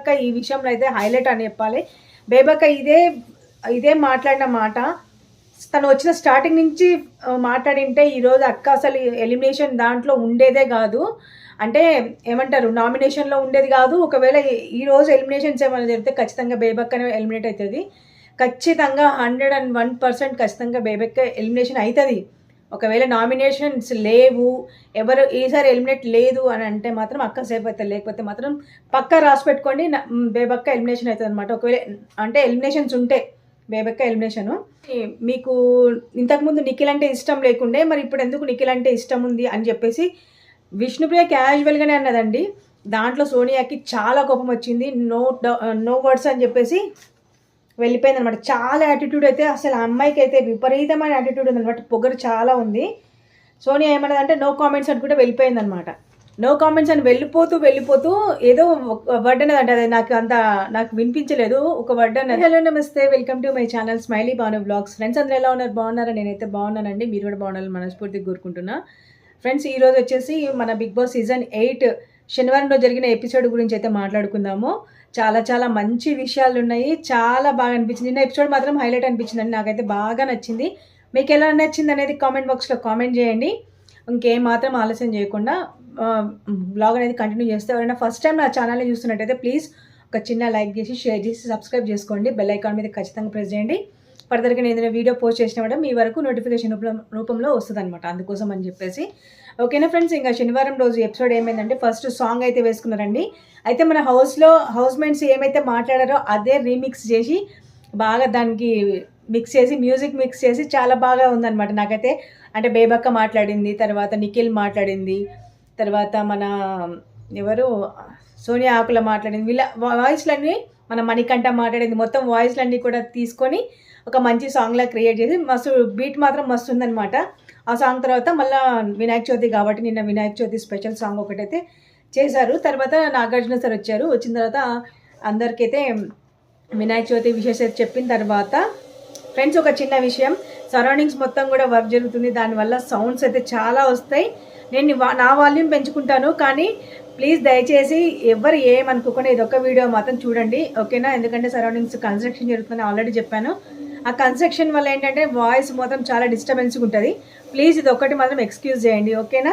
బేబక్క ఈ విషయంలో అయితే హైలైట్ అని చెప్పాలి. బేబక్క ఇదే ఇదే మాట్లాడిన మాట. తను వచ్చిన స్టార్టింగ్ నుంచి మాట్లాడింటే ఈరోజు అక్క అసలు ఎలిమినేషన్ దాంట్లో ఉండేదే కాదు. అంటే ఏమంటారు నామినేషన్లో ఉండేది కాదు. ఒకవేళ ఈరోజు ఈ రోజు ఎలిమినేషన్స్ ఏమైనా జరిగితే ఖచ్చితంగా బేబక్కనే ఎలిమినేట్ అవుతుంది. ఖచ్చితంగా హండ్రెడ్ అండ్ వన్ పర్సెంట్ ఖచ్చితంగా బేబక్క ఎలిమినేషన్ అవుతుంది. ఒకవేళ నామినేషన్స్ లేవు ఎవరు ఈసారి ఎలిమినేట్ లేదు అని అంటే మాత్రం అక్క సేఫ్ అవుతుంది లేకపోతే మాత్రం పక్కా రాసి పెట్టుకోండి. బేబక్క ఎలిమినేషన్ అవుతుంది అనమాట ఒకవేళ అంటే ఎలిమినేషన్స్ ఉంటే బేబక్క ఎలిమినేషను మీకు ఇంతకుముందు నిఖిల్ అంటే ఇష్టం లేకుండే మరి ఇప్పుడు ఎందుకు నిఖిల్ అంటే ఇష్టం ఉంది అని చెప్పేసి విష్ణుప్రియ క్యాజువల్గానే అన్నదండి. దాంట్లో సోనియాకి చాలా కోపం వచ్చింది. నో నో వర్డ్స్ అని చెప్పేసి వెళ్ళిపోయింది అనమాట చాలా యాటిట్యూడ్ అయితే అసలు ఆ అమ్మాయికి అయితే విపరీతమైన యాటిట్యూడ్ ఉందన్నమాట. పొగరు చాలా ఉంది. సోనియా ఏమన్నదంటే నో కామెంట్స్ అనుకుంటే వెళ్ళిపోయింది అనమాట నో కామెంట్స్ అని వెళ్ళిపోతూ వెళ్ళిపోతూ ఏదో వర్డ్ అన్నదంట అది నాకు అంత నాకు వినిపించలేదు. ఒక వర్డ్ అనేది హలో నమస్తే. Welcome to my channel smiley Banu blogs friends అందరూ ఎలా ఉన్నారు? బాగున్నారా? నేనైతే బాగున్నానండి. మీరు కూడా బాగుండాలని మనస్ఫూర్తిగా కోరుకుంటున్నా. ఫ్రెండ్స్ ఈరోజు వచ్చేసి మన బిగ్ బాస్ సీజన్ ఎయిట్ శనివారంలో జరిగిన ఎపిసోడ్ గురించి అయితే మాట్లాడుకుందాము. చాలా చాలా మంచి విషయాలు ఉన్నాయి చాలా బాగా అనిపించింది. నిన్న ఎపిసోడ్ మాత్రం హైలైట్ అనిపించిందండి. నాకైతే బాగా నచ్చింది. మీకు ఎలా నచ్చింది అనేది కామెంట్ బాక్స్లో కామెంట్ చేయండి. ఇంకేం మాత్రం ఆలస్యం చేయకుండా బ్లాగ్ అనేది కంటిన్యూ చేస్తే ఎవరైనా ఫస్ట్ టైం నా ఛానల్ని చూస్తున్నట్టయితే ప్లీజ్ ఒక చిన్న లైక్ చేసి షేర్ చేసి సబ్స్క్రైబ్ చేసుకోండి. బెల్ ఐకాన్ మీద ఖచ్చితంగా ప్రెస్ చేయండి. ఫర్దర్గా నేను ఏదైనా వీడియో పోస్ట్ చేసిన కూడా మీ వరకు నోటిఫికేషన్ రూపంలో రూపంలో వస్తుంది అనమాట అందుకోసం అని చెప్పేసి. ఓకేనా ఫ్రెండ్స్? ఇంకా శనివారం రోజు ఎపిసోడ్ ఏమైందంటే ఫస్ట్ సాంగ్ అయితే వేసుకున్నారండి. అయితే మన హౌస్లో హౌస్ మేట్స్ ఏమైతే మాట్లాడారో అదే రీమిక్స్ చేసి బాగా దానికి మిక్స్ చేసి మ్యూజిక్ మిక్స్ చేసి చాలా బాగా ఉందన్నమాట. నాకైతే అంటే బేబక్క మాట్లాడింది తర్వాత నిఖిల్ మాట్లాడింది తర్వాత మన ఎవరు? సోనియా ఆకుల మాట్లాడింది. వీళ్ళ వాయిస్లన్నీ మన మణికంఠ మాట్లాడింది. మొత్తం వాయిస్లన్నీ కూడా తీసుకొని ఒక మంచి సాంగ్లా క్రియేట్ చేసి మస్తు బీట్ మాత్రం మస్తు ఉందనమాట ఆ సాంగ్ తర్వాత మళ్ళీ వినాయక చవితి కాబట్టి నిన్న వినాయక చవితి స్పెషల్ సాంగ్ ఒకటైతే చేశారు. తర్వాత నాగార్జున సార్ వచ్చారు. వచ్చిన తర్వాత అందరికైతే వినాయక చవితి విశేషాలు చెప్పిన తర్వాత ఫ్రెండ్స్ ఒక చిన్న విషయం. సరౌండింగ్స్ మొత్తం కూడా వర్క్ జరుగుతుంది. దానివల్ల సౌండ్స్ అయితే చాలా వస్తాయి. నేను వా- నా వాల్యూమ్ పెంచుకుంటాను. కానీ ప్లీజ్ దయచేసి ఎవరు ఏమనుకోకుండా ఇది ఒక వీడియో మాత్రం చూడండి. ఓకేనా? ఎందుకంటే సరౌండింగ్స్ కన్స్ట్రక్షన్ జరుగుతుందని ఆల్రెడీ చెప్పాను. ఆ కన్స్ట్రక్షన్ వల్ల ఏంటంటే వాయిస్ మొత్తం చాలా డిస్టర్బెన్స్గా ఉంటుంది. ప్లీజ్ ఇది ఒక్కటి మాత్రం ఎక్స్క్యూజ్ చేయండి ఓకేనా?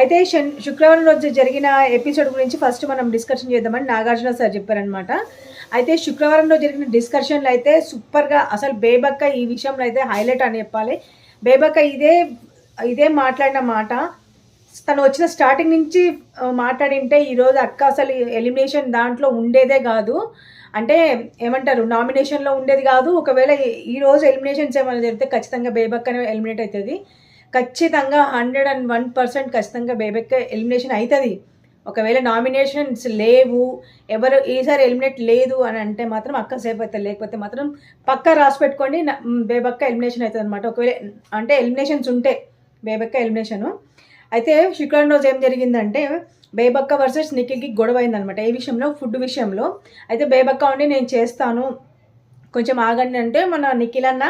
అయితే శన్ శుక్రవారం రోజు జరిగిన ఎపిసోడ్ గురించి ఫస్ట్ మనం డిస్కషన్ చేద్దామని నాగార్జున సార్ చెప్పారనమాట అయితే శుక్రవారం రోజు జరిగిన డిస్కషన్లు అయితే సూపర్గా అసలు బేబక్క ఈ విషయంలో అయితే హైలైట్ అని చెప్పాలి. బేబక్క ఇదే ఇదే మాట్లాడిన మాట. తను వచ్చిన స్టార్టింగ్ నుంచి మాట్లాడింటే ఈరోజు అక్క అసలు ఎలిమినేషన్ దాంట్లో ఉండేదే కాదు. అంటే ఏమంటారు నామినేషన్లో ఉండేది కాదు. ఒకవేళ ఈ- రోజు ఎలిమినేషన్స్ ఏమైనా జరిగితే ఖచ్చితంగా బేబక్కనే ఎలిమినేట్ అవుతుంది ఖచ్చితంగా హండ్రెడ్ అండ్ వన్ పర్సెంట్ ఖచ్చితంగా బేబెక్క ఎలిమినేషన్ అవుతుంది ఒకవేళ నామినేషన్స్ లేవు ఎవరు ఈసారి ఎలిమినేట్ లేదు అని అంటే మాత్రం అక్క సేపు అవుతుంది లేకపోతే మాత్రం పక్క రాసి పెట్టుకోండి బేబక్క ఎలిమినేషన్ అవుతుంది అనమాట ఒకవేళ అంటే ఎలిమినేషన్స్ ఉంటే బేబక్క ఎలిమినేషను అయితే శుక్రవారం రోజు ఏం జరిగిందంటే బేబక్క వర్సెస్ నిఖిల్కి గొడవ అయిందనమాట ఏ విషయంలో? ఫుడ్ విషయంలో. అయితే బేబక్క ఉండి నేను చేస్తాను. కొంచెం ఆగండి అంటే మన నిఖిల్ అన్న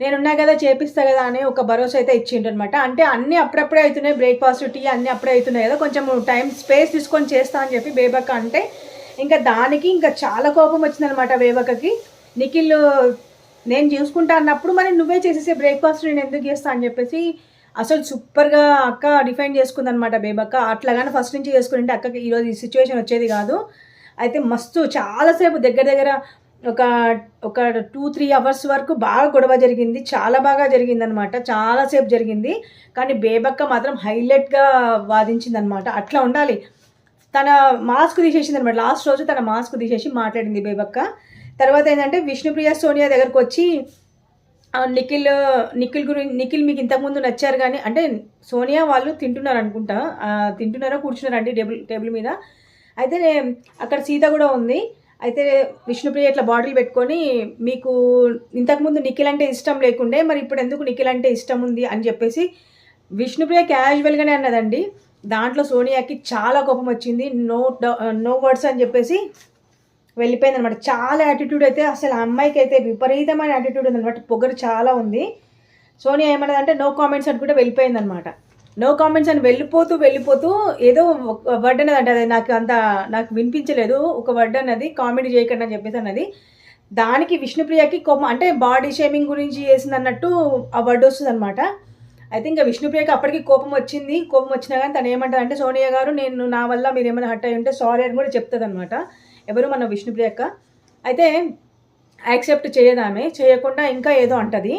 నేనున్నా కదా చేపిస్తా కదా అని ఒక భరోసా అయితే ఇచ్చిండనమాట అంటే అన్నీ అప్పుడప్పుడే అవుతున్నాయి బ్రేక్ఫాస్ట్ టీ అన్నీ అప్పుడే అవుతున్నాయి కదా. కొంచెం టైం స్పేస్ తీసుకొని చేస్తా అని చెప్పి బేబక్క అంటే ఇంకా దానికి ఇంకా చాలా కోపం వచ్చిందనమాట బేబక్కకి. నిఖిల్ నేను చూసుకుంటా అన్నప్పుడు మరి నువ్వే చేసేసే బ్రేక్ఫాస్ట్ నేను ఎందుకు చేస్తా అని చెప్పేసి అసలు సూపర్గా అక్క డిఫైన్ చేసుకుందనమాట బేబక్క. అట్లాగానే ఫస్ట్ నుంచి చేసుకుంటే అక్కకి ఈరోజు ఈ సిచ్యువేషన్ వచ్చేది కాదు. అయితే మస్తు చాలాసేపు దగ్గర దగ్గర ఒక ఒక టూ త్రీ అవర్స్ వరకు బాగా గొడవ జరిగింది. చాలా బాగా జరిగింది అనమాట చాలాసేపు జరిగింది. కానీ బేబక్క మాత్రం హైలైట్గా వాదించింది అనమాట అట్లా ఉండాలి. తన మాస్క్ తీసేసింది అనమాట లాస్ట్ రోజు తన మాస్క్ తీసేసి మాట్లాడింది బేబక్క. తర్వాత ఏంటంటే విష్ణుప్రియ సోనియా దగ్గరకు వచ్చి నిఖిల్ నిఖిల్ గురించి నిఖిల్ మీకు ఇంతకుముందు నచ్చారు కానీ అంటే సోనియా వాళ్ళు తింటున్నారు అనుకుంటా తింటున్నారా తింటున్నారో కూర్చున్నారండి టేబుల్ టేబుల్ మీద? అయితే అక్కడ సీత కూడా ఉంది. అయితే విష్ణుప్రియ ఇట్లా బాటిల్ పెట్టుకొని మీకు ఇంతకుముందు నిఖిల్ అంటే ఇష్టం లేకుండే మరి ఇప్పుడు ఎందుకు నిఖిల్ అంటే ఇష్టం ఉంది అని చెప్పేసి విష్ణుప్రియ క్యాజువల్గానే అన్నదండి. దాంట్లో సోనియాకి చాలా కోపం వచ్చింది. నో నో వర్డ్స్ అని చెప్పేసి వెళ్ళిపోయింది అనమాట చాలా యాటిట్యూడ్ అయితే అసలు అమ్మాయికి అయితే విపరీతమైన యాటిట్యూడ్ ఉందన్నమాట పొగరు చాలా ఉంది. సోనియా ఏమన్నదంటే నో కామెంట్స్ అని కూడా వెళ్ళిపోయింది అనమాట నో కామెంట్స్ అని వెళ్ళిపోతూ వెళ్ళిపోతూ ఏదో ఒక వర్డ్ అనేది అంటే అది నాకు అంత నాకు వినిపించలేదు. ఒక వర్డ్ అన్నది కామెడీ చేయకండి అని చెప్పేసి అన్నది. దానికి విష్ణుప్రియకి కోపం అంటే బాడీ షేమింగ్ గురించి చేసింది అన్నట్టు ఆ వర్డ్ వస్తుంది అనమాట అయితే ఇంకా విష్ణుప్రియకి అప్పటికి కోపం వచ్చింది. కోపం వచ్చినా కానీ తను ఏమంటారు అంటే సోనియా గారు నేను నా వల్ల మీరు ఏమైనా హట్ అయ్యి ఉంటే సారీ అని కూడా చెప్తుంది అనమాట ఎవరు మన విష్ణుప్రియ అక్క? అయితే యాక్సెప్ట్ చేయదామే చేయకుండా ఇంకా ఏదో అంటది.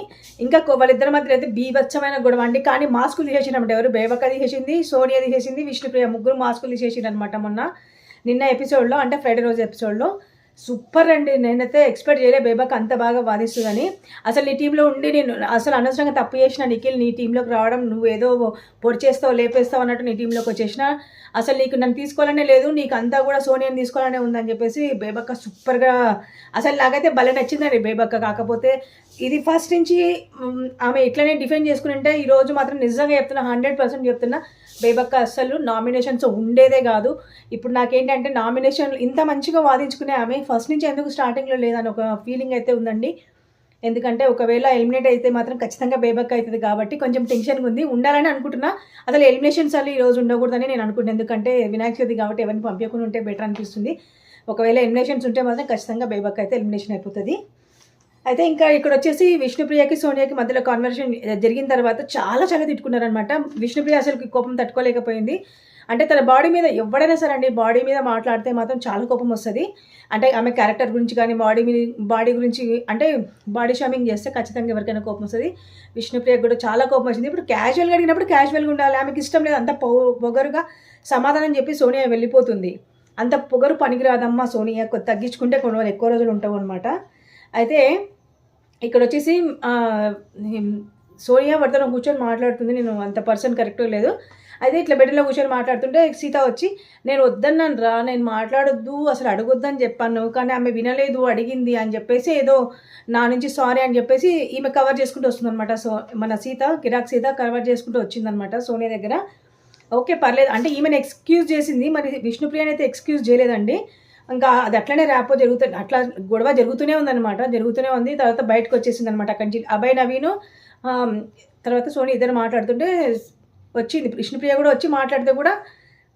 ఇంకా వాళ్ళిద్దరి మధ్య అయితే బీభత్సమైన గొడవ అండి. కానీ మాస్కులు తీసేసినమాట ఎవరు? బేవక తీసేసింది సోనియా తీసేసింది విష్ణుప్రియ ముగ్గురు మాస్కులు తీసేసింది అనమాట మొన్న నిన్న ఎపిసోడ్లో అంటే ఫ్రైడే రోజు ఎపిసోడ్లో సూపర్ అండి. నేనైతే ఎక్స్పెక్ట్ చేయలే బేబక్ అంత బాగా వాదిస్తుందని. అసలు నీ టీంలో ఉండి నేను అసలు అనవసరంగా తప్పు చేసిన నిఖిల్ నీ టీంలోకి రావడం నువ్వు ఏదో పొడి చేస్తావు లేపేస్తావు అన్నట్టు నీ టీంలోకి వచ్చేసిన అసలు నీకు నన్ను తీసుకోవాలనే లేదు నీకు అంతా కూడా సోనియాని తీసుకోవాలనే ఉందని చెప్పేసి బేబక్క సూపర్గా అసలు నాకైతే భలే నచ్చిందండి బేబక్క. కాకపోతే ఇది ఫస్ట్ నుంచి ఆమె ఇట్లనే డిఫెండ్ చేసుకుని ఉంటే ఈ రోజు మాత్రం నిజంగా చెప్తున్నా హండ్రెడ్ పర్సెంట్ చెప్తున్నా బేబక్క అస్సలు నామినేషన్స్ ఉండేదే కాదు. ఇప్పుడు నాకేంటంటే నామినేషన్ ఇంత మంచిగా వాదించుకునే ఆమె ఫస్ట్ నుంచి ఎందుకు స్టార్టింగ్లో లేదని ఒక ఫీలింగ్ అయితే ఉందండి. ఎందుకంటే ఒకవేళ ఎలిమినేట్ అయితే మాత్రం ఖచ్చితంగా బేబక్ అవుతుంది కాబట్టి కొంచెం టెన్షన్గా ఉంది. ఉండాలని అనుకుంటున్నా. అసలు ఎలిమినేషన్స్ అల్లి ఈ రోజు ఉండకూడదని నేను అనుకుంటున్నాను ఎందుకంటే వినాయక చవితి కాబట్టి ఎవరిని పంపించకుండా ఉంటే బెటర్ అనిపిస్తుంది. ఒకవేళ ఎలిమినేషన్స్ ఉంటే మాత్రం ఖచ్చితంగా బేబక్ అయితే ఎలిమినేషన్ అయిపోతుంది. అయితే ఇంకా ఇక్కడ వచ్చేసి విష్ణుప్రియకి సోనియాకి మధ్యలో కాన్వర్సేషన్ జరిగిన తర్వాత చాలా చాలా తిట్టుకున్నారనమాట విష్ణుప్రియ అసలు కోపం తట్టుకోలేకపోయింది. అంటే తన బాడీ మీద ఎవడైనా సరే అండి బాడీ మీద మాట్లాడితే మాత్రం చాలా కోపం వస్తుంది. అంటే ఆమె క్యారెక్టర్ గురించి కానీ బాడీ మీద బాడీ గురించి అంటే బాడీ షామింగ్ చేస్తే ఖచ్చితంగా ఎవరికైనా కోపం వస్తుంది. విష్ణుప్రియకి కూడా చాలా కోపం వచ్చింది. ఇప్పుడు క్యాజువల్గా అడిగినప్పుడు క్యాజువల్గా ఉండాలి. ఆమెకి ఇష్టం లేదు. అంత పొగరుగా సమాధానం చెప్పి సోనియా వెళ్ళిపోతుంది. అంత పొగరు పనికిరాదమ్మా సోనియా. తగ్గించుకుంటే కొన్ని రోజులు ఎక్కువ రోజులు ఉంటావు అనమాట అయితే ఇక్కడ వచ్చేసి సోనియా వర్ధనం కూర్చొని మాట్లాడుతుంది. నేను అంత పర్సన్ కరెక్ట్ లేదు. అయితే ఇట్లా బెడ్లో కూర్చొని మాట్లాడుతుంటే సీత వచ్చి నేను వద్దన్నాను రా నేను మాట్లాడొద్దు అసలు అడగొద్దని చెప్పాను కానీ ఆమె వినలేదు అడిగింది అని చెప్పేసి ఏదో నా నుంచి సారీ అని చెప్పేసి ఈమె కవర్ చేసుకుంటూ వస్తుందన్నమాట. సో మన సీత కిరాక్ సీత కవర్ చేసుకుంటూ వచ్చిందనమాట సోనియా దగ్గర. ఓకే పర్లేదు. అంటే ఈమెను ఎక్స్క్యూజ్ చేసింది. మరి విష్ణుప్రియని అయితే ఎక్స్క్యూజ్ చేయలేదండి. ఇంకా అది అట్లనే ర్యాపో జరుగుతుంది అట్లా గొడవ జరుగుతూనే ఉందన్నమాట జరుగుతూనే ఉంది. తర్వాత బయటకు వచ్చేసింది అనమాట అక్కడి నుంచి. అభయ్ నవీను తర్వాత సోని ఇద్దరు మాట్లాడుతుంటే వచ్చింది. విష్ణుప్రియ కూడా వచ్చి మాట్లాడితే కూడా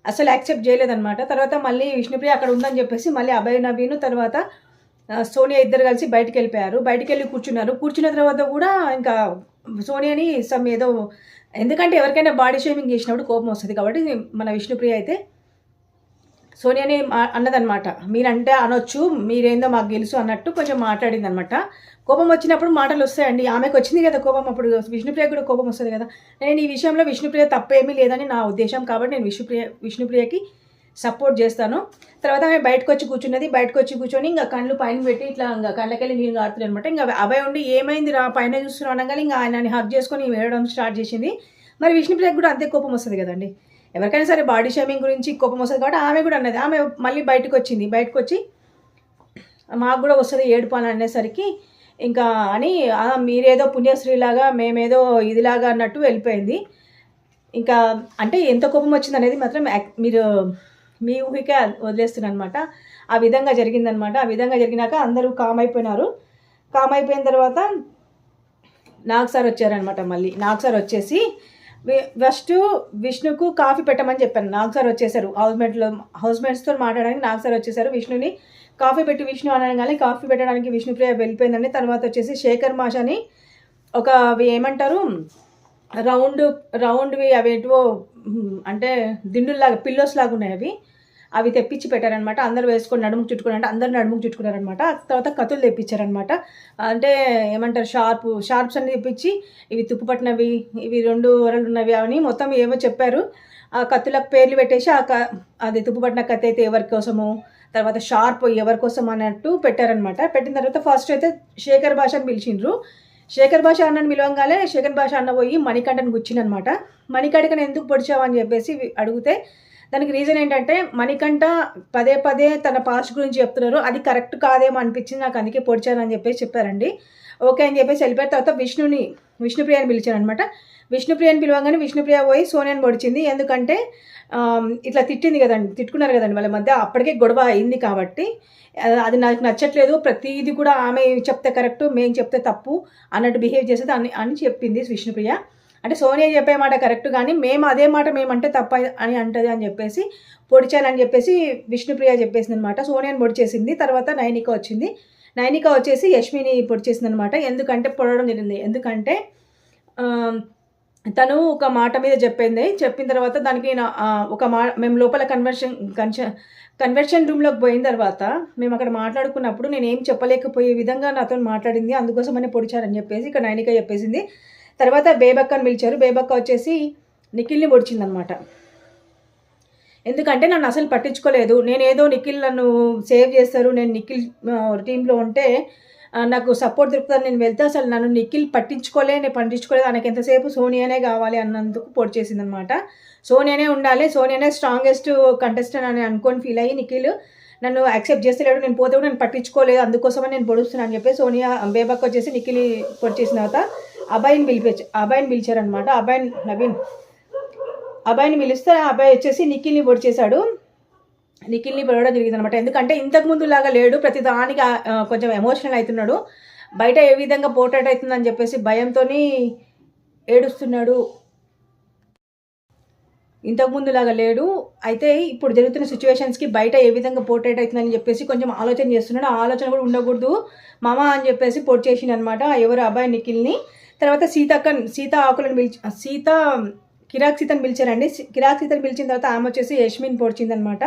అసలు యాక్సెప్ట్ చేయలేదన్నమాట. తర్వాత మళ్ళీ విష్ణుప్రియ అక్కడ ఉందని చెప్పేసి మళ్ళీ అభయ్ నవీను తర్వాత సోనియా ఇద్దరు కలిసి బయటికి వెళ్ళిపోయారు బయటికి వెళ్ళి కూర్చున్నారు. కూర్చున్న తర్వాత కూడా ఇంకా సోనియాని సమ్ ఏదో ఎందుకంటే ఎవరికైనా బాడీ షేమింగ్ చేసినప్పుడు కోపం వస్తుంది కాబట్టి మన విష్ణుప్రియ అయితే సోనియాని మా- మీరంటే అనొచ్చు మీరేందో మాకు తెలుసు అన్నట్టు కొంచెం మాట్లాడింది అనమాట కోపం వచ్చినప్పుడు మాటలు వస్తాయండి. ఆమెకు వచ్చింది కదా కోపం అప్పుడు విష్ణుప్రియ కూడా కోపం వస్తుంది కదా. నేను ఈ విషయంలో విష్ణుప్రియ తప్పేమీ లేదని నా ఉద్దేశం కాబట్టి నేను విష్ణుప్రియ విష్ణుప్రియకి సపోర్ట్ చేస్తాను. తర్వాత ఆమె బయటకు వచ్చి కూర్చున్నది. బయటకు వచ్చి కూర్చొని ఇంకా కళ్ళు పైన పెట్టి ఇట్లా ఇంకా కళ్ళకెళ్ళి నీళ్ళు ఆడుతున్నాయి అనమాట ఇంకా అభయ్ ఉండి ఏమైంది రా పైన చూస్తున్నాను అనగానే ఇంకా ఆయనని హక్ చేసుకొని వేయడం స్టార్ట్ చేసింది. మరి విష్ణుప్రియకి కూడా అంతే కోపం వస్తుంది కదండి. ఎవరికైనా సరే బాడీ షేమింగ్ గురించి కోపం వస్తుంది కాబట్టి ఆమె కూడా అన్నది. ఆమె మళ్ళీ బయటకు వచ్చింది. బయటకు వచ్చి మాకు కూడా వస్తుంది ఏడుపు అని అనేసరికి ఇంకా అని మీరేదో పుణ్యశ్రీలాగా మేమేదో ఇదిలాగా అన్నట్టు వెళ్ళిపోయింది. ఇంకా అంటే ఎంత కోపం వచ్చింది అనేది మాత్రం మీరు మీ ఊహికే వదిలేస్తున్నా అనమాట ఆ విధంగా జరిగిందనమాట. ఆ విధంగా జరిగినాక అందరూ కామ్ అయిపోయినారు. కామ్ అయిపోయిన తర్వాత నాగ్ సార్ వచ్చారనమాట మళ్ళీ. నాగ్ సార్ వచ్చేసి ఫస్ట్ విష్ణుకు కాఫీ పెట్టమని చెప్పాను. నాగ్ సార్ వచ్చేసారు. హౌస్ మేట్లో హౌస్ మేట్స్తో మాట్లాడడానికి నాగ్ సార్ వచ్చేసారు. విష్ణుని కాఫీ పెట్టి విష్ణు అనగానే కాఫీ పెట్టడానికి విష్ణుప్రియ వెళ్ళిపోయిందండి. తర్వాత వచ్చేసి శేఖర్ మాషని ఒక అవి ఏమంటారు? రౌండ్ రౌండ్వి అవి అంటే దిండుల్లాగా పిల్లోస్ లాగా ఉన్నాయి అవి అవి తెప్పించి పెట్టారనమాట అందరూ వేసుకొని నడుముకు చుట్టుకున్నారు అంటే అందరు నడుముకు చుట్టుకున్నారనమాట తర్వాత కత్తులు తెప్పించారనమాట అంటే ఏమంటారు షార్ప్ షార్ప్స్ అన్ని తెప్పించి ఇవి తుప్పుపట్టినవి ఇవి రెండు వరలు ఉన్నవి అవన్నీ మొత్తం ఏమో చెప్పారు. ఆ కత్తులకు పేర్లు పెట్టేసి ఆ క అది తుప్పుపట్టిన కత్తి అయితే ఎవరి కోసము తర్వాత షార్ప్ ఎవరి కోసం అన్నట్టు పెట్టారనమాట పెట్టిన తర్వాత ఫస్ట్ అయితే శేఖర్ భాష అని పిలిచిండ్రు. శేఖర్ భాష అన్నని పిలవంగానే శేఖర్ భాష అన్న పోయి మణికంఠని గుచ్చిందనమాట మణికంఠకని ఎందుకు పొడిచావు అని చెప్పేసి అడిగితే దానికి రీజన్ ఏంటంటే మణికంఠ పదే పదే తన పాస్ట్ గురించి చెప్తున్నారు. అది కరెక్ట్ కాదేమో అనిపించింది. నాకు అందుకే పొడిచారు అని చెప్పేసి చెప్పారండి. ఓకే అని చెప్పేసి వెళ్ళిపోయిన తర్వాత విష్ణుని విష్ణుప్రియని పిలిచాను అనమాట విష్ణుప్రియని పిలవగానే విష్ణుప్రియ పోయి సోనియాని పొడిచింది. ఎందుకంటే ఇట్లా తిట్టింది కదండి తిట్టుకున్నారు కదండి వాళ్ళ మధ్య. అప్పటికే గొడవ అయింది కాబట్టి అది నాకు నచ్చట్లేదు. ప్రతిదీ కూడా ఆమె చెప్తే కరెక్ట్ మేము చెప్తే తప్పు అన్నట్టు బిహేవ్ చేసేది అని అని చెప్పింది విష్ణుప్రియ. అంటే సోనియా చెప్పే మాట కరెక్ట్ కానీ మేము అదే మాట మేమంటే తప్ప అని అంటది అని చెప్పేసి పొడిచానని చెప్పేసి విష్ణుప్రియ చెప్పేసింది అనమాట సోనియాని పొడిచేసింది తర్వాత నైనిక వచ్చింది. నైనిక వచ్చేసి యష్మిని పొడిచేసింది అనమాట ఎందుకంటే పొడవడం జరిగింది. ఎందుకంటే తను ఒక మాట మీద చెప్పింది. చెప్పిన తర్వాత దానికి నా- ఒక మా మేము లోపల కన్వర్షన్ కన్షన్ కన్వర్షన్ రూమ్లోకి పోయిన తర్వాత మేము అక్కడ మాట్లాడుకున్నప్పుడు నేను ఏం చెప్పలేకపోయే విధంగా నాతో మాట్లాడింది. అందుకోసమనే పొడిచారని చెప్పేసి ఇక్కడ నైనిక చెప్పేసింది. తర్వాత బేబక్కని పిలిచారు. బేబక్క వచ్చేసి నిఖిల్ని పొడిచిందనమాట. ఎందుకంటే నన్ను అసలు పట్టించుకోలేదు. నేను ఏదో నిఖిల్ నన్ను సేవ్ చేస్తారు. నేను నిఖిల్ టీంలో ఉంటే నాకు సపోర్ట్ దొరుకుతుంది నేను వెళ్తే అసలు నన్ను నిఖిల్ పట్టించుకోలే నేను పట్టించుకోలేదు. నాకు ఎంతసేపు సోనియానే కావాలి అన్నందుకు పొడి చేసింది అనమాట సోనియానే ఉండాలి. సోనియానే స్ట్రాంగెస్ట్ కంటెస్టెంట్ అని అనుకొని ఫీల్ అయ్యి నిఖిల్ నన్ను యాక్సెప్ట్ చేస్తలేడు నేను పోతే కూడా నేను పట్టించుకోలేదు అందుకోసమే నేను పొడుస్తున్నాను అని చెప్పి సోనియా బేబక్ వచ్చేసి నిఖిలి పొడి చేసిన తర్వాత అబ్బాయిని పిలిపించ అబ్బాయిని పిలిచారనమాట అబ్బాయిని నవీన్. అబ్బాయిని పిలిస్తే ఆ అబ్బాయి వచ్చేసి నిఖిల్ని పొడి చేశాడు. నిఖిల్ని పొడవడం జరిగింది అనమాట ఎందుకంటే ఇంతకు ముందు లాగా లేడు ప్రతి దానికి కొంచెం ఎమోషనల్ అవుతున్నాడు. బయట ఏ విధంగా పోర్ట్రేట్ అవుతుందని చెప్పేసి భయంతో ఏడుస్తున్నాడు. ఇంతకుముందులాగా లేడు. అయితే ఇప్పుడు జరుగుతున్న సిచ్యువేషన్స్కి బయట ఏ విధంగా పోర్ట్రేట్ అవుతుందని చెప్పేసి కొంచెం ఆలోచన చేస్తున్నాడు. ఆ ఆలోచన కూడా ఉండకూడదు. మామ అని చెప్పేసి పొడి చేసింది అనమాట ఎవరు అబ్బాయి నిఖిల్ని. తర్వాత సీతక్క సీత ఆకులను పిలిచి సీత కిరాక్ సీతను పిలిచారండి. కిరాక్ సీతను పిలిచిన తర్వాత ఆమె వచ్చేసి యష్మిన్ పొడిచిందనమాట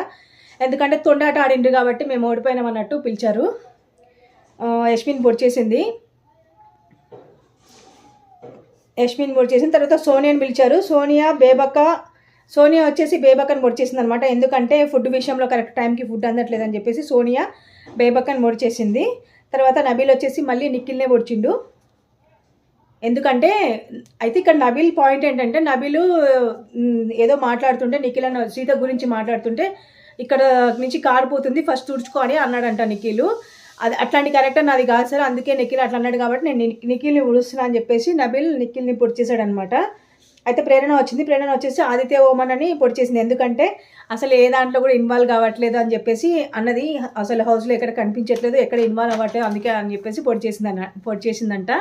ఎందుకంటే తొండాట ఆడిండ్రు కాబట్టి మేము ఓడిపోయినాం అన్నట్టు పిలిచారు. యష్మిన్ పొడిచేసింది యష్మిన్ పొడి చేసిన తర్వాత సోనియాని పిలిచారు. సోనియా బేబక్క సోనియా వచ్చేసి బేబకన్ కొట్టేసింది అనమాట ఎందుకంటే ఫుడ్ విషయంలో కరెక్ట్ టైంకి ఫుడ్ అందట్లేదని చెప్పేసి సోనియా బేబకన్ పొడిచేసింది తర్వాత నబీల్ వచ్చేసి మళ్ళీ నిఖిల్నే పొడిచిండు ఎందుకంటే అయితే ఇక్కడ నబీల్ పాయింట్ ఏంటంటే నబీలు ఏదో మాట్లాడుతుంటే నిఖిల్ అన్న సీత గురించి మాట్లాడుతుంటే ఇక్కడ నుంచి కారిపోతుంది ఫస్ట్ తుడుచుకో అని అన్నాడంట నిఖిలు. అది అట్లాంటి క్యారెక్టర్ నాది కాదు సార్ అందుకే నిఖిల్ అట్లా అన్నాడు కాబట్టి నేను ని- నిఖిల్ని ఉడుస్తున్నా అని చెప్పేసి నబిల్ నిఖిల్ని పొడిచేశాడనమాట. అయితే ప్రేరణ వచ్చింది. ప్రేరణ వచ్చేసి ఆదిత్య ఓమన్ అని పొడి చేసింది. ఎందుకంటే అసలు ఏ దాంట్లో కూడా ఇన్వాల్వ్ కావట్లేదు అని చెప్పేసి అన్నది అసలు హౌస్లో ఎక్కడ కనిపించట్లేదు ఎక్కడ ఇన్వాల్వ్ అవ్వట్లేదు అందుకే అని చెప్పేసి పొడి చేసిందన్న పొడి చేసిందంట.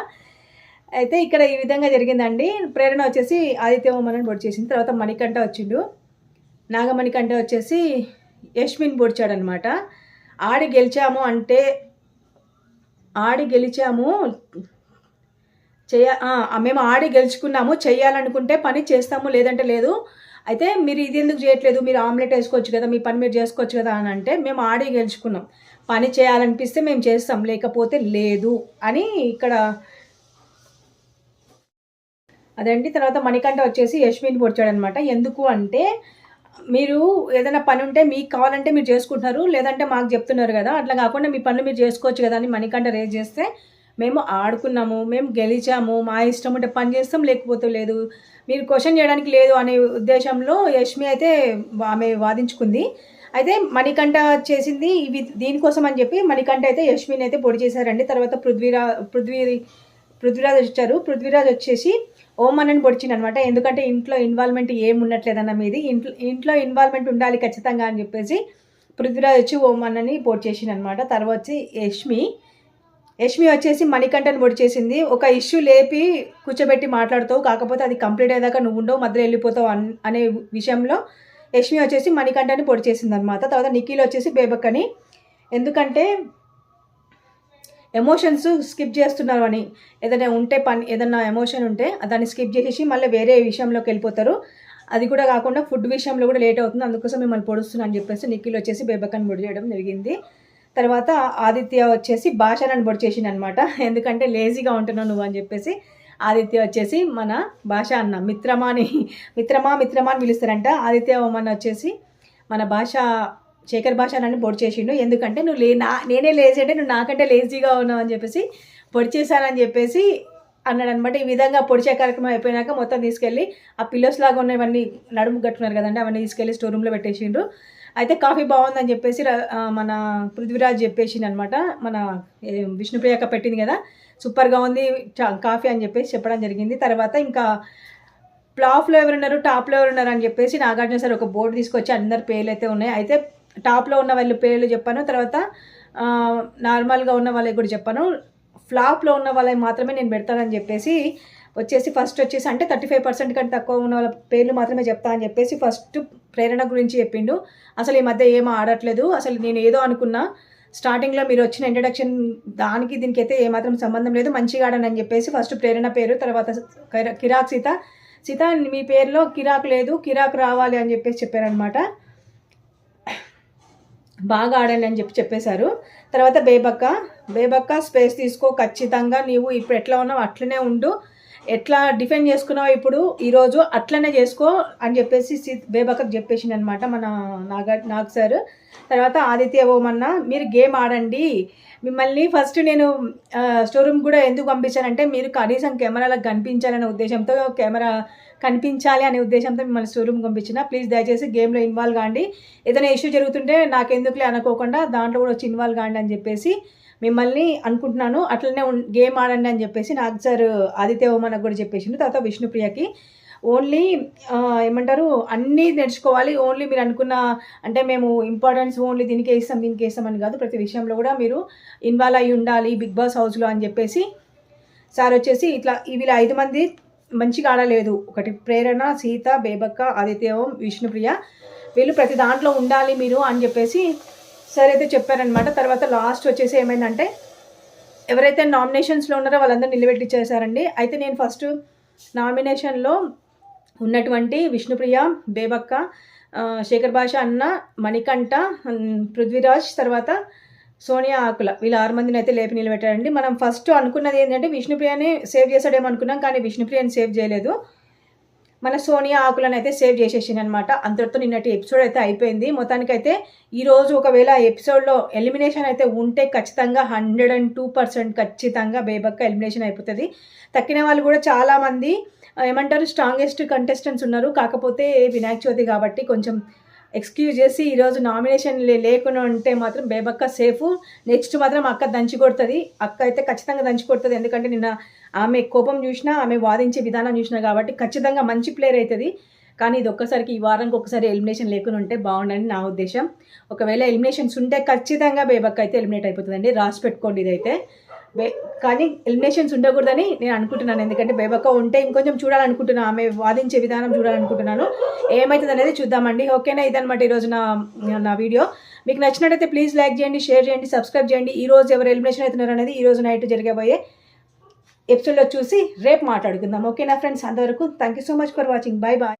అయితే ఇక్కడ ఈ విధంగా జరిగిందండి. ప్రేరణ వచ్చేసి ఆదిత్య ఓమన్ అని పొడి చేసింది. తర్వాత మణికంఠ వచ్చిండు. నాగమణికంఠ వచ్చేసి యష్మిన్ పొడిచాడనమాట. ఆడి గెలిచాము అంటే ఆడి గెలిచాము చేయ మేము ఆడి గెలుచుకున్నాము చేయాలనుకుంటే పని చేస్తాము లేదంటే లేదు. అయితే మీరు ఇది ఎందుకు చేయట్లేదు? మీరు ఆమ్లెట్ వేసుకోవచ్చు కదా మీ పని మీరు చేసుకోవచ్చు కదా అని అంటే మేము ఆడి గెలుచుకున్నాం. పని చేయాలనిపిస్తే మేము చేస్తాం లేకపోతే లేదు అని ఇక్కడ అదండి. తర్వాత మణికంఠ వచ్చేసి యశ్విని పొడిచాడనమాట. ఎందుకు అంటే మీరు ఏదైనా పని ఉంటే మీకు కావాలంటే మీరు చేసుకుంటున్నారు లేదంటే మాకు చెప్తున్నారు కదా అట్లా కాకుండా మీ పనులు మీరు చేసుకోవచ్చు కదా అని మణికంఠ రేజ్ చేస్తే మేము ఆడుకున్నాము మేము గెలిచాము మా ఇష్టం ఉంటే పని చేస్తాం లేకపోతే లేదు. మీరు క్వశ్చన్ చేయడానికి లేదు అనే ఉద్దేశంలో యష్మి అయితే ఆమె వాదించుకుంది. అయితే మణికంఠ చేసింది ఇవి దీనికోసం అని చెప్పి మణికంఠ అయితే యష్మిని అయితే పొడి చేశారండి. తర్వాత పృథ్వీరా పృథ్వీ పృథ్వీరాజ్ వచ్చారు. పృథ్వీరాజ్ వచ్చేసి ఓమనని అని పొడిచింది అనమాట ఎందుకంటే ఇంట్లో ఇన్వాల్వ్మెంట్ ఏం ఉండట్లేదన్న మీది. ఇంట్లో ఇంట్లో ఇన్వాల్వ్మెంట్ ఉండాలి ఖచ్చితంగా అని చెప్పేసి పృథ్వీరాజ్ వచ్చి ఓమన్నని పోటీ పొడి చేసింది అనమాట తర్వాత వచ్చి యష్మి యష్మి వచ్చేసి మణికంఠని పొడి చేసింది. ఒక ఇష్యూ లేపి కూర్చోబెట్టి మాట్లాడుతావు కాకపోతే అది కంప్లీట్ అయ్యాక నువ్వు ఉండవు మధ్యలో వెళ్ళిపోతావు అన్ అనే విషయంలో యష్మి వచ్చేసి మణికంఠని పొడి చేసింది అనమాట తర్వాత నిఖిల్ వచ్చేసి బేబక్కని. ఎందుకంటే ఎమోషన్స్ స్కిప్ చేస్తున్నారు అని. ఏదైనా ఉంటే పని ఏదైనా ఎమోషన్ ఉంటే దాన్ని స్కిప్ చేసేసి మళ్ళీ వేరే విషయంలోకి వెళ్ళిపోతారు. అది కూడా కాకుండా ఫుడ్ విషయంలో కూడా లేట్ అవుతుంది అందుకోసం మిమ్మల్ని పొడుస్తున్నా అని చెప్పేసి నిఖిల్ వచ్చేసి బేబక్కని పొడి చేయడం జరిగింది. తర్వాత ఆదిత్య వచ్చేసి భాష పొడి చేసింది అనమాట ఎందుకంటే లేజీగా ఉంటున్నావు నువ్వు అని చెప్పేసి ఆదిత్య వచ్చేసి మన భాష అన్న మిత్రమా అని మిత్రమా మిత్రమా అని పిలుస్తారంట. ఆదిత్య మన వచ్చేసి మన భాష శేఖర్ భాష నన్ను పొడి చేసిండు. ఎందుకంటే నువ్వు లే నా నేనే లేజీ అంటే నువ్వు నాకంటే లేజీగా ఉన్నావు అని చెప్పేసి పొడి చేశానని చెప్పేసి అన్నాడు అనమాట ఈ విధంగా పొడిచే కార్యక్రమం అయిపోయినాక మొత్తం తీసుకెళ్ళి ఆ పిల్లోస్ లాగా ఉన్నవన్నీ నడుము కట్టుకున్నారు కదండి అవన్నీ తీసుకెళ్ళి స్టోర్ రూమ్లో పెట్టేసిండ్రు అయితే కాఫీ బాగుందని చెప్పేసి మన పృథ్వీరాజ్ చెప్పేసింది అనమాట మన విష్ణుప్రియక పెట్టింది కదా సూపర్గా ఉంది చా- కాఫీ అని చెప్పేసి చెప్పడం జరిగింది. తర్వాత ఇంకా ప్లాఫ్లో ఎవరున్నారు టాప్లో ఎవరున్నారు అని చెప్పేసి నాగార్జున సార్ ఒక బోర్డు తీసుకొచ్చి అందరి పేర్లు అయితే ఉన్నాయి. అయితే టాప్లో ఉన్న వాళ్ళ పేర్లు చెప్పాను. తర్వాత నార్మల్గా ఉన్న వాళ్ళకి కూడా చెప్పాను. ఫ్లాప్లో ఉన్న వాళ్ళకి మాత్రమే నేను పెడతానని చెప్పేసి వచ్చేసి ఫస్ట్ వచ్చేసి అంటే థర్టీ ఫైవ్ పర్సెంట్ కంటే తక్కువ ఉన్న వాళ్ళ పేర్లు మాత్రమే చెప్తా అని చెప్పేసి ఫస్ట్ ప్రేరణ గురించి చెప్పిండు. అసలు ఈ మధ్య ఏమీ ఆడట్లేదు. అసలు నేను ఏదో అనుకున్నా స్టార్టింగ్లో మీరు వచ్చిన ఇంట్రడక్షన్ దానికి దీనికి అయితే ఏమాత్రం సంబంధం లేదు. మంచిగా ఆడనని చెప్పేసి ఫస్ట్ ప్రేరణ పేరు తర్వాత కిరా- కిరాక్ సీత. సీత మీ పేరులో కిరాక్ లేదు కిరాక్ రావాలి అని చెప్పేసి చెప్పారనమాట బాగా ఆడండి అని చెప్పి చెప్పేశారు. తర్వాత బేబక్క. బేబక్క స్పేస్ తీసుకో ఖచ్చితంగా నీవు ఇప్పుడు ఎట్లా ఉన్నావు అట్లనే ఉండు. ఎట్లా డిఫెండ్ చేసుకున్నావు ఇప్పుడు ఈరోజు అట్లనే చేసుకో అని చెప్పేసి సి- చెప్పేసింది అనమాట మన నాగ నాగ్ సార్. తర్వాత ఆదిత్య ఓమన్నా మీరు గేమ్ ఆడండి. మిమ్మల్ని ఫస్ట్ నేను స్టోర్ రూమ్ కూడా ఎందుకు పంపించానంటే మీరు కనీసం కెమెరాలకు కనిపించాలనే ఉద్దేశంతో కెమెరా కనిపించాలి అనే ఉద్దేశంతో మిమ్మల్ని స్టోర్ రూమ్ పంపించిన. ప్లీజ్ దయచేసి గేమ్లో ఇన్వాల్వ్ కాండి. ఏదైనా ఇష్యూ జరుగుతుంటే నాకెందుకులే అనుకోకుండా దాంట్లో కూడా వచ్చి ఇన్వాల్వ్ కాండి అని చెప్పేసి మిమ్మల్ని అనుకుంటున్నాను. అట్లనే ఉన్- గేమ్ ఆడండి అని చెప్పేసి నాకు సార్ ఆదిత్య ఓమనకు కూడా చెప్పేసిండు. తర్వాత విష్ణుప్రియకి ఓన్లీ ఏమంటారు అన్నీ నేర్చుకోవాలి. ఓన్లీ మీరు అనుకున్న అంటే మేము ఇంపార్టెన్స్ ఓన్లీ దీనికే ఇస్తాం దీనికే వేస్తాం అని కాదు. ప్రతి విషయంలో కూడా మీరు ఇన్వాల్వ్ అయి ఉండాలి బిగ్ బాస్ హౌస్లో అని చెప్పేసి. సార్ వచ్చేసి ఇట్లా వీళ్ళ ఐదు మంది మంచిగా ఆడలేదు. ఒకటి ప్రేరణ సీత బేబక్క ఆదిత్యవం విష్ణుప్రియ. వీళ్ళు ప్రతి దాంట్లో ఉండాలి మీరు అని చెప్పేసి సార్ అయితే చెప్పారనమాట తర్వాత లాస్ట్ వచ్చేసి ఏమైందంటే ఎవరైతే నామినేషన్స్లో ఉన్నారో వాళ్ళందరూ నిలబెట్టించేశారండి అయితే నేను ఫస్ట్ నామినేషన్లో ఉన్నటువంటి విష్ణుప్రియ బేబక్క శేఖర్ భాష అన్న మణికంఠ పృథ్వీరాజ్ తర్వాత సోనియా ఆకుల వీళ్ళ ఆరు మందిని అయితే లేపి నిలబెట్టారండి. మనం ఫస్ట్ అనుకున్నది ఏంటంటే విష్ణుప్రియని సేవ్ చేస్తాడేమో అనుకున్నాం కానీ విష్ణుప్రియని సేవ్ చేయలేదు. మన సోనియా ఆకులను అయితే సేవ్ చేసేసింది అనమాట అంతటితో నిన్నటి ఎపిసోడ్ అయితే అయిపోయింది. మొత్తానికైతే ఈరోజు ఒకవేళ ఆ ఎపిసోడ్లో ఎలిమినేషన్ అయితే ఉంటే ఖచ్చితంగా హండ్రెడ్ అండ్ టూ పర్సెంట్ ఖచ్చితంగా బేబక్క ఎలిమినేషన్ అయిపోతుంది. తక్కిన వాళ్ళు కూడా చాలామంది ఏమంటారు స్ట్రాంగెస్ట్ కంటెస్టెంట్స్ ఉన్నారు. కాకపోతే వినాయక చవితి కాబట్టి కొంచెం ఎక్స్క్యూజ్ చేసి ఈరోజు నామినేషన్ లేకుండా ఉంటే మాత్రం బేబక్క సేఫ్. నెక్స్ట్ మాత్రం అక్క దంచి కొడుతుంది. అక్క అయితే ఖచ్చితంగా దంచి కొడుతుంది. ఎందుకంటే నిన్న ఆమె కోపం చూసినా ఆమె వాదించే విధానం చూసినా కాబట్టి ఖచ్చితంగా మంచి ప్లేయర్ అవుతుంది కానీ ఇది ఒక్కసారికి ఈ వారానికి ఒకసారి ఎలిమినేషన్ లేకుండా ఉంటే బాగుండని నా ఉద్దేశం. ఒకవేళ ఎలిమినేషన్స్ ఉంటే ఖచ్చితంగా బేబక్క అయితే ఎలిమినేట్ అయిపోతుందండి. రాసి పెట్టుకోండి ఇదైతే. కానీ ఎలిమినేషన్స్ ఉండకూడదని నేను అనుకుంటున్నాను. ఎందుకంటే బేబక్క ఉంటే ఇంకొంచెం చూడాలనుకుంటున్నాను ఆమె వాదించే విధానం చూడాలనుకుంటున్నాను. ఏమవుతుంది అనేది చూద్దామండి. ఓకేనా? ఇదనమాట ఈరోజు నా నా వీడియో. మీకు నచ్చినట్టయితే ప్లీజ్ లైక్ చేయండి షేర్ చేయండి సబ్స్క్రైబ్ చేయండి. ఈ రోజు ఎవరు ఎలిమినేషన్ అవుతున్నారు అనేది ఈ రోజు నైట్ జరగబోయే ఎపిసోడ్లో చూసి రేపు మాట్లాడుకుందాం. ఓకేనా ఫ్రెండ్స్ అంతవరకు thank you so much for watching bye bye